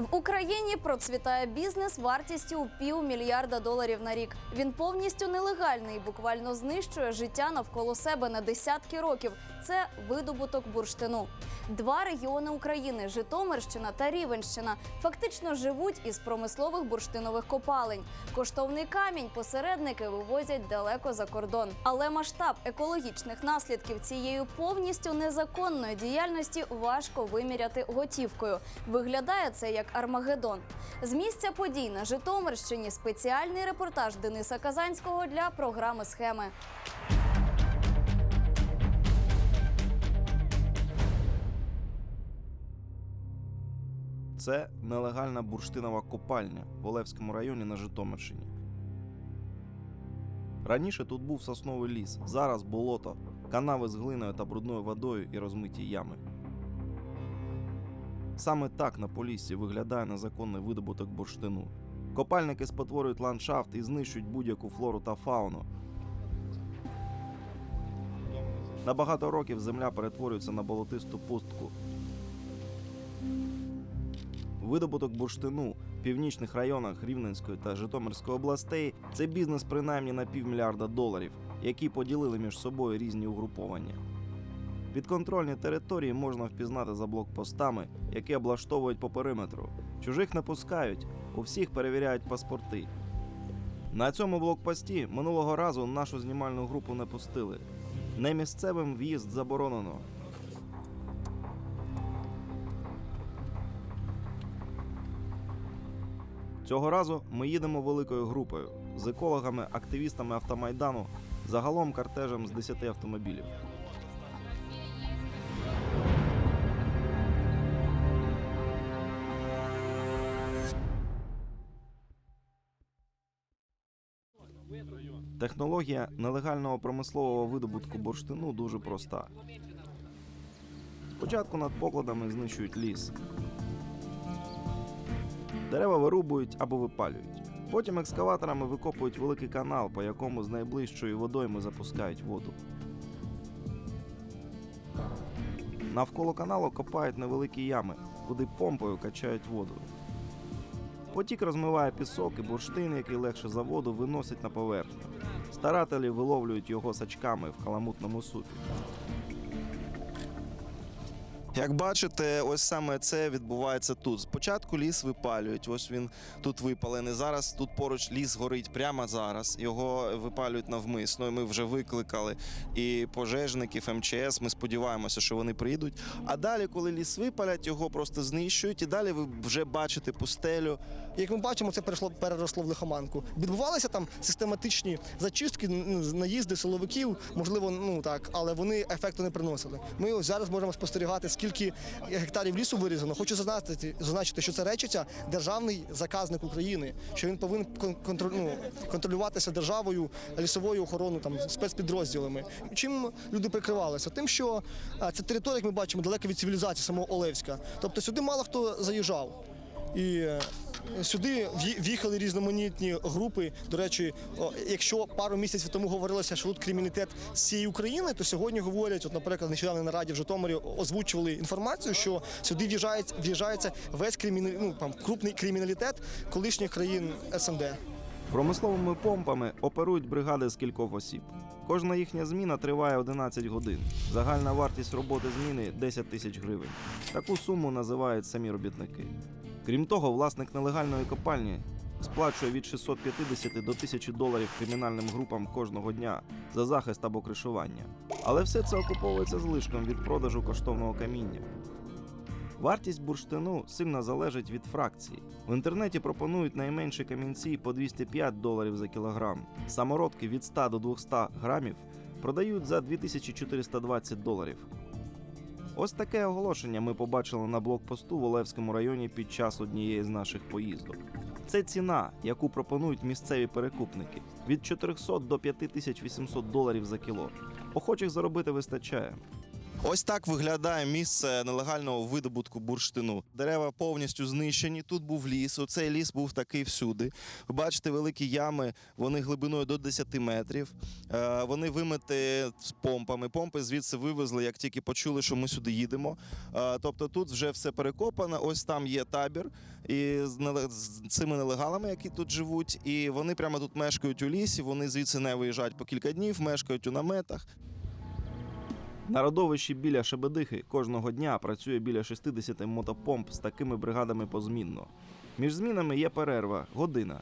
В Україні процвітає бізнес вартістю у півмільярда доларів на рік. Він повністю нелегальний буквально знищує життя навколо себе на десятки років. Це видобуток бурштину. Два регіони України Житомирщина та Рівенщина фактично живуть із промислових бурштинових копалень. Коштовний камінь посередники вивозять далеко за кордон. Але масштаб екологічних наслідків цієї повністю незаконної діяльності важко виміряти готівкою. Виглядає це як Армагеддон. З місця подій на Житомирщині спеціальний репортаж Дениса Казанського для програми Схеми. Це нелегальна бурштинова копальня в Олевському районі на Житомирщині. Раніше тут був сосновий ліс, зараз болото, канави з глиною та брудною водою і розмиті ями. Саме так на Поліссі виглядає незаконний видобуток бурштину. Копальники спотворюють ландшафт і знищують будь-яку флору та фауну. На багато років земля перетворюється на болотисту пустку, Видобуток бурштину в північних районах Рівненської та Житомирської областей це бізнес принаймні на півмільярда доларів, які поділили між собою різні угруповання. Підконтрольні території можна впізнати за блокпостами, які облаштовують по периметру. Чужих не пускають, у всіх перевіряють паспорти. На цьому блокпості минулого разу нашу знімальну групу не пустили. Не місцевим в'їзд заборонено. Цього разу ми їдемо великою групою з екологами, активістами автомайдану, загалом кортежем з 10 автомобілів. Технологія нелегального промислового видобутку бурштину дуже проста. Спочатку над покладами знищують ліс, Дерева вирубують або випалюють. Потім екскаваторами викопують великий канал, по якому з найближчої водойми запускають воду. Навколо каналу копають невеликі ями, куди помпою качають воду. Потік розмиває пісок і бурштин, який легше за воду, виносять на поверхню. Старателі виловлюють його сачками в каламутному супі. Як бачите, ось саме це відбувається тут. Спочатку ліс випалюють. Ось він тут випалений. Зараз тут поруч ліс горить прямо зараз. Його випалюють навмисно. Ми вже викликали і пожежників, МЧС. Ми сподіваємося, що вони прийдуть. А далі, коли ліс випалять, його просто знищують. І далі ви вже бачите пустелю. Як ми бачимо, це перейшло переросло в лихоманку. Відбувалися там систематичні зачистки, наїзди силовиків, можливо, ну так, але вони ефекту не приносили. Ми ось зараз можемо спостерігати, скільки гектарів лісу вирізано. Хочу зазначити, зазначити, що це речиться державний заказник України, що він повинен ну, контролюватися державою, лісовою охороною, там спецпідрозділами. Чим люди прикривалися? Тим, що ця територія, як ми бачимо, далека від цивілізації самого Олевська. Тобто сюди мало хто заїжджав. І е, сюди в'їхали різноманітні групи. До речі, якщо пару місяців тому говорилося, що тут криміналітет з України, то сьогодні говорять, от, наприклад, нещодавно на раді в Житомирі озвучували інформацію, що сюди в'їжджається, в'їжджається весь криміна... ну, там, крупний криміналітет колишніх країн СНД. Промисловими помпами оперують бригади з кількох осіб. Кожна їхня зміна триває 11 годин. Загальна вартість роботи зміни 10 тисяч гривень. Таку суму називають самі робітники. Крім того, власник нелегальної копальні сплачує від 650 до 1000 доларів кримінальним групам кожного дня за захист або кришування. Але все це окуповується злишком від продажу коштовного каміння. Вартість бурштину сильно залежить від фракції. В інтернеті пропонують найменші камінці по 205 доларів за кілограм. Самородки від 100 до 200 грамів продають за 2420 доларів. Ось таке оголошення ми побачили на блокпосту в Олевському районі під час однієї з наших поїздок. Це ціна, яку пропонують місцеві перекупники від 400 до 5800 доларів за кіло. Охочих заробити вистачає. Ось так виглядає місце нелегального видобутку бурштину. Дерева повністю знищені. Тут був ліс. Оцей ліс був такий всюди. Ви бачите великі ями, вони глибиною до 10 метрів. Е, Вони вимиті з помпами. Помпи звідси вивезли, як тільки почули, що ми сюди їдемо. Е, Тобто тут вже все перекопано. Ось там є табір і з цими нелегалами, які тут живуть. І вони прямо тут мешкають у лісі. Вони звідси не виїжджають по кілька днів, мешкають у наметах. На родовищі біля Шебедихи кожного дня працює біля 60 мотопомп з такими бригадами позмінно. Між змінами є перерва, година.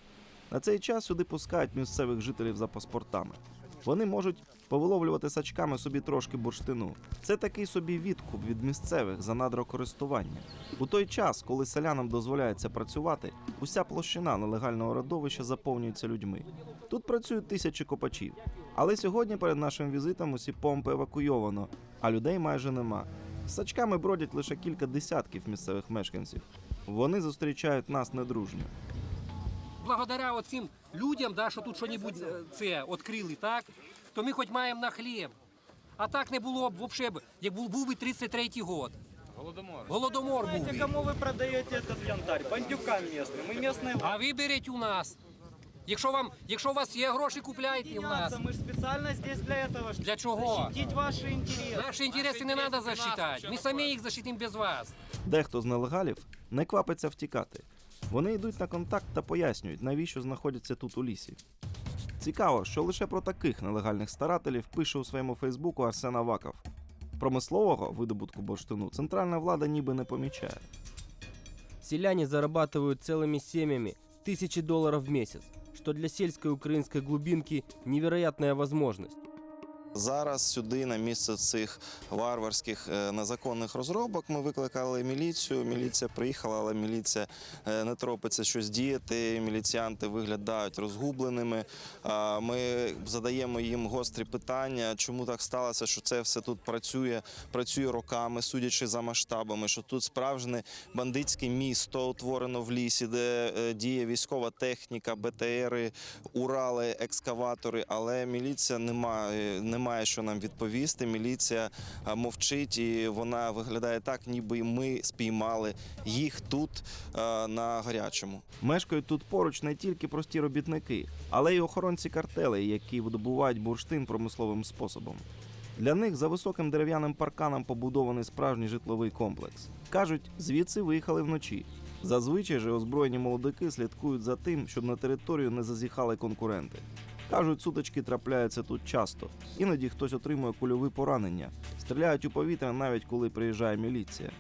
На цей час сюди пускають місцевих жителів за паспортами. Вони можуть повиловлювати сачками собі трошки бурштину. Це такий собі відкуп від місцевих за надрокористування. У той час, коли селянам дозволяється працювати, уся площина нелегального родовища заповнюється людьми. Тут працюють тисячі копачів. Але сьогодні перед нашим візитом усі помпи евакуйовано, а людей майже нема. З сачками бродять лише кілька десятків місцевих мешканців. Вони зустрічають нас недружньо благодаря оцим людям, да, що тут щось це відкрили, так, то ми хоч маємо на хліб. А так не було б взагалі, б, як був, був би 33-й год. Голодомор. Голодомор був. Знаете, би. кому вы продаете этот янтарь? Бандюкам местным. Мы местные А ви беріть у нас. Якщо вам, якщо у вас є гроші, купляйте у нас. Мы же специально здесь для этого, чтобы Для чого? защитить ваши интересы. Наші інтереси не треба защитати. Ми самі їх защитимо без вас. Дехто з нелегалів не квапиться втікати. Вони йдуть на контакт та пояснюють, навіщо знаходяться тут у лісі. Цікаво, що лише про таких нелегальних старателів пише у своєму Фейсбуку Арсен Аваков. Промислового видобутку бурштину центральна влада ніби не помічає. Селяне зарабатывают целыми семьями тысячи долларов в месяц, что для сельской украинской глубинки невероятная возможность. Зараз сюди, на місце цих варварських е, незаконних розробок, ми викликали міліцію. Міліція приїхала, але міліція е, не торопиться щось діяти. Міліціянти виглядають розгубленими. Ми задаємо їм гострі питання, чому так сталося, що це все тут працює, працює роками, судячи за масштабами, що тут справжнє бандитське місто утворено в лісі, де е, діє військова техніка, БТРи, Урали, екскаватори, але міліція не має, не має що нам відповісти. Міліція мовчить і вона виглядає так, ніби ми спіймали їх тут на гарячому. Мешкають тут поруч не тільки прості робітники, але й охоронці картелей, які видобувають бурштин промисловим способом. Для них за високим дерев'яним парканом побудований справжній житловий комплекс. Кажуть, звідси виїхали вночі. Зазвичай же озброєні молодики слідкують за тим, щоб на територію не зазіхали конкуренти. Кажуть, сутички трапляються тут часто. Іноді хтось отримує кульові поранення, стріляють у повітря навіть коли приїжджає міліція.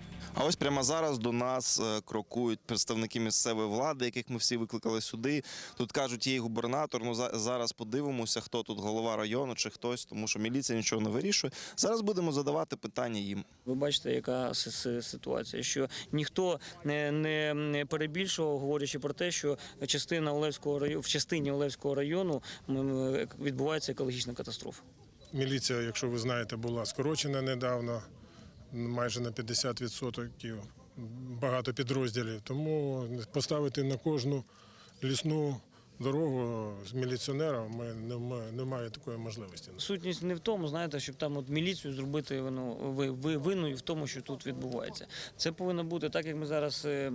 А ось прямо зараз до нас е, крокують представники місцевої влади, яких ми всі викликали сюди. Тут кажуть, є губернатор. Ну за- зараз подивимося, хто тут голова району чи хтось, тому що міліція нічого не вирішує. Зараз будемо задавати питання їм. Ви бачите, яка ситуація, що ніхто не, перебільшував, говорячи про те, що частина Олевського району в частині Олевського району відбувається екологічна катастрофа. Міліція, якщо ви знаєте, була скорочена недавно, майже на 50%. Багато підрозділів. Тому поставити на кожну лісну дорогу з міліціонером ми не немає такої можливості. Сутність не в тому, знаєте, щоб там от міліцію зробити ну, ви, ви винною в тому, що тут відбувається. Це повинно бути так, як ми зараз е,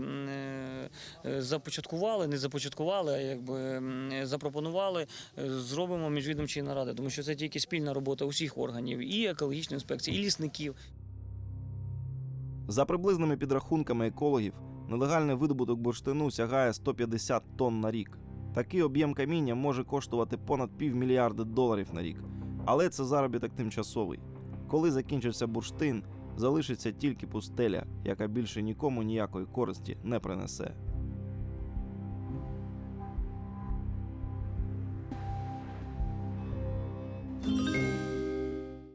е, започаткували, не започаткували, а якби е, запропонували, е, зробимо міжвідомчі наради, тому що це тільки спільна робота усіх органів, і екологічної інспекції, і лісників. За приблизними підрахунками екологів, нелегальний видобуток бурштину сягає 150 тонн на рік. Такий об'єм каміння може коштувати понад півмільярда доларів на рік. Але це заробіток тимчасовий. Коли закінчиться бурштин, залишиться тільки пустеля, яка більше нікому ніякої користі не принесе.